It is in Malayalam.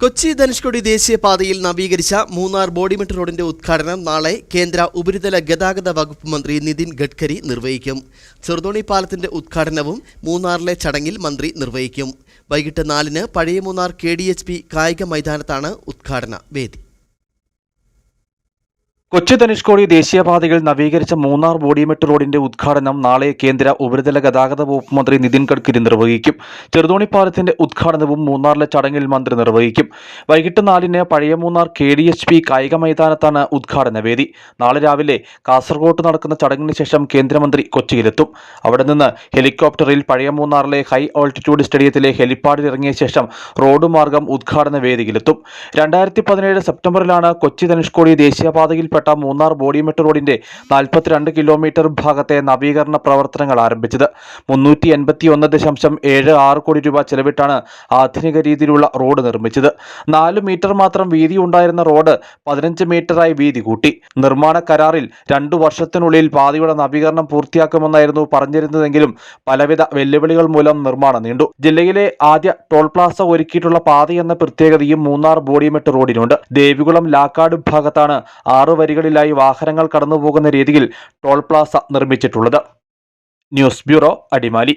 കൊച്ചി ധനുഷ്കോടി ദേശീയപാതയിൽ നവീകരിച്ച മൂന്നാർ ബോഡിമെട്ട് റോഡിന്റെ ഉദ്ഘാടനം നാളെ കേന്ദ്ര ഉപരിതല ഗതാഗത വകുപ്പ് മന്ത്രി നിതിൻ ഗഡ്കരി നിർവഹിക്കും. ചെറുതോണി പാലത്തിന്റെ ഉദ്ഘാടനവും മൂന്നാറിലെ ചടങ്ങിൽ മന്ത്രി നിർവഹിക്കും. വൈകിട്ട് നാലിന് പഴയ Munnar K D H P കായിക മൈതാനത്താണ് ഉദ്ഘാടന വേദി. കൊച്ചി ധനുഷ്കോടി ദേശീയപാതയിൽ നവീകരിച്ച മൂന്നാർ ബോഡിമെട്ട് റോഡിന്റെ ഉദ്ഘാടനം നാളെ കേന്ദ്ര ഉപരിതല ഗതാഗത വകുപ്പ് മന്ത്രി നിതിൻ ഗഡ്കരി നിർവഹിക്കും. ചെറുതോണി പാലത്തിന്റെ ഉദ്ഘാടനവും മൂന്നാറിലെ ചടങ്ങിൽ മന്ത്രി നിർവഹിക്കും. വൈകിട്ട് നാലിന് പഴയ Munnar K D H P കായിക മൈതാനത്താണ് ഉദ്ഘാടന വേദി. നാളെ രാവിലെ കാസർഗോട്ട് നടക്കുന്ന ചടങ്ങിന് ശേഷം കേന്ദ്രമന്ത്രി കൊച്ചിയിലെത്തും. അവിടെ നിന്ന് ഹെലികോപ്റ്ററിൽ പഴയ മൂന്നാറിലെ ഹൈ ഓൾട്ടിറ്റ്യൂഡ് സ്റ്റേഡിയത്തിലെ ഹെലിപ്പാഡിൽ ഇറങ്ങിയ ശേഷം റോഡ് മാർഗം ഉദ്ഘാടന വേദിയിലെത്തും. രണ്ടായിരത്തി പതിനേഴ് സെപ്റ്റംബറിലാണ് കൊച്ചി ധനുഷ്കോടി ദേശീയപാതയിൽപ്പെട്ട മൂന്നാർ ബോഡിമെട്ട് റോഡിന്റെ നാൽപ്പത്തിരണ്ട് കിലോമീറ്റർ ഭാഗത്തെ നവീകരണ പ്രവർത്തനങ്ങൾ ആരംഭിച്ചത്. മുന്നൂറ്റി ദശാംശം ഏഴ് ആറ് കോടി രൂപ ചെലവിട്ടാണ് ആധുനിക രീതിയിലുള്ള റോഡ് നിർമ്മിച്ചത്. നാല് മീറ്റർ മാത്രം വീതി ഉണ്ടായിരുന്ന റോഡ് പതിനഞ്ച് മീറ്ററായി വീതി കൂട്ടി. നിർമ്മാണ കരാറിൽ രണ്ടു വർഷത്തിനുള്ളിൽ പാതയുടെ നവീകരണം പൂർത്തിയാക്കുമെന്നായിരുന്നു പറഞ്ഞിരുന്നതെങ്കിലും പലവിധ വെല്ലുവിളികൾ മൂലം നിർമ്മാണം നീണ്ടു. ജില്ലയിലെ ആദ്യ ടോൾ പ്ലാസ ഒരുക്കിയിട്ടുള്ള പാതയെന്ന പ്രത്യേകതയും മൂന്നാർ ബോഡിമെട്ട് റോഡിനുണ്ട്. ദേവികുളം ലാക്കാട് ഭാഗത്താണ് ആറ് വരികളിലായി വാഹനങ്ങൾ കടന്നുപോകുന്ന രീതിയിൽ toll plaza നിർമ്മിച്ചിട്ടുള്ളത്. News bureau Adimali.